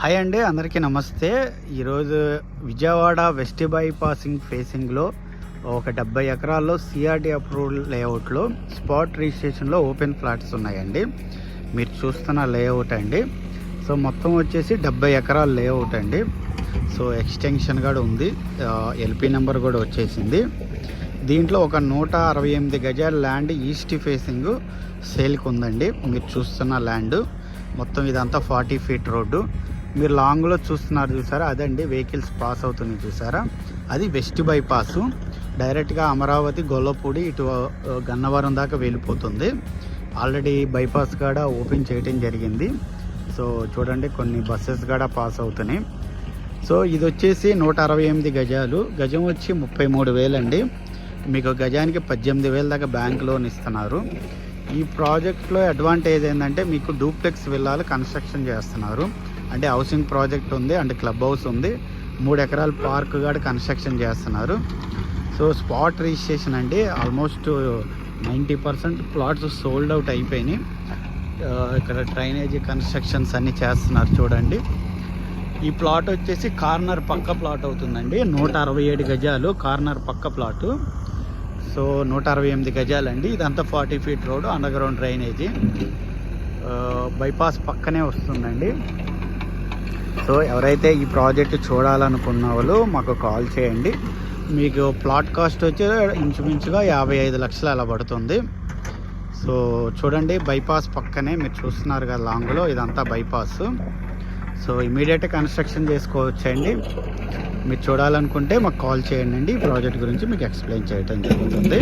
Hi అండి అందరికీ నమస్తే. ఈరోజు విజయవాడ వెస్ట్ బైపాసింగ్ ఫేసింగ్లో ఒక డెబ్బై ఎకరాల్లో సిఆర్డి అప్రూవల్ లేఅవుట్లో స్పాట్ రిజిస్ట్రేషన్లో ఓపెన్ ఫ్లాట్స్ ఉన్నాయండి. మీరు చూస్తున్న లేఅవుట్ అండి. సో మొత్తం వచ్చేసి డెబ్బై ఎకరాల లేఅవుట్ అండి. సో ఎక్స్టెన్షన్ కూడా ఉంది. ఎల్పి నెంబర్ కూడా వచ్చేసింది. దీంట్లో ఒక నూట అరవై ఎనిమిది గజాల ల్యాండ్ ఈస్ట్ ఫేసింగ్ సేల్కి ఉందండి. మీరు చూస్తున్న ల్యాండ్. మొత్తం ఇదంతా ఫార్టీ ఫీట్ రోడ్డు. మీరు లాంగ్లో చూస్తున్నారు చూసారా? అదండి వెహికల్స్ పాస్ అవుతున్నాయి చూసారా? అది వెస్ట్ బైపాస్ డైరెక్ట్గా అమరావతి గొల్లపూడి ఇటు గన్నవరం దాకా వెళ్ళిపోతుంది. ఆల్రెడీ బైపాస్ కూడా ఓపెన్ చేయడం జరిగింది. సో చూడండి కొన్ని బస్సెస్ కూడా పాస్ అవుతున్నాయి. సో ఇది వచ్చేసి నూట అరవై ఎనిమిది గజాలు. గజం వచ్చి ముప్పై మూడు వేలండి మీకు గజానికి పద్దెనిమిది వేల దాకా బ్యాంక్ లోన్ ఇస్తున్నారు. ఈ ప్రాజెక్ట్లో అడ్వాంటేజ్ ఏంటంటే మీకు డూప్లెక్స్ విల్లాలు కన్స్ట్రక్షన్ చేస్తున్నారు. అంటే హౌసింగ్ ప్రాజెక్ట్ ఉంది అండ్ క్లబ్ హౌస్ ఉంది. మూడు ఎకరాల పార్క్ కూడా కన్స్ట్రక్షన్ చేస్తున్నారు. సో స్పాట్ రిజిస్ట్రేషన్ అండి almost ninety percent plots sold out అయిపోయినాయి. ఇక్కడ డ్రైనేజీ కన్స్ట్రక్షన్స్ అన్నీ చేస్తున్నారు చూడండి. ఈ ప్లాట్ వచ్చేసి కార్నర్ పక్క ప్లాట్ అవుతుందండి. నూట అరవై ఏడు గజాలు కార్నర్ పక్క ప్లాటు. సో నూట అరవై ఎనిమిది గజాలండి. ఇదంతా forty feet road underground drainage. Bypass పక్కనే వస్తుందండి. సో ఎవరైతే ఈ ప్రాజెక్ట్ చూడాలనుకున్న వాళ్ళు మాకు కాల్ చేయండి. మీకు ప్లాట్ కాస్ట్ వచ్చి ఇంచుమించుగా యాభై ఐదు లక్షలు అలా పడుతుంది. సో చూడండి బైపాస్ పక్కనే మీరు చూస్తున్నారు కదా లాంగ్లో ఇదంతా బైపాస్. సో ఇమీడియట్గా కన్స్ట్రక్షన్ చేసుకోవచ్చండి. మీరు చూడాలనుకుంటే మాకు కాల్ చేయండి ఈ ప్రాజెక్ట్ గురించి మీకు ఎక్స్ప్లెయిన్ చేయడం జరుగుతుంది.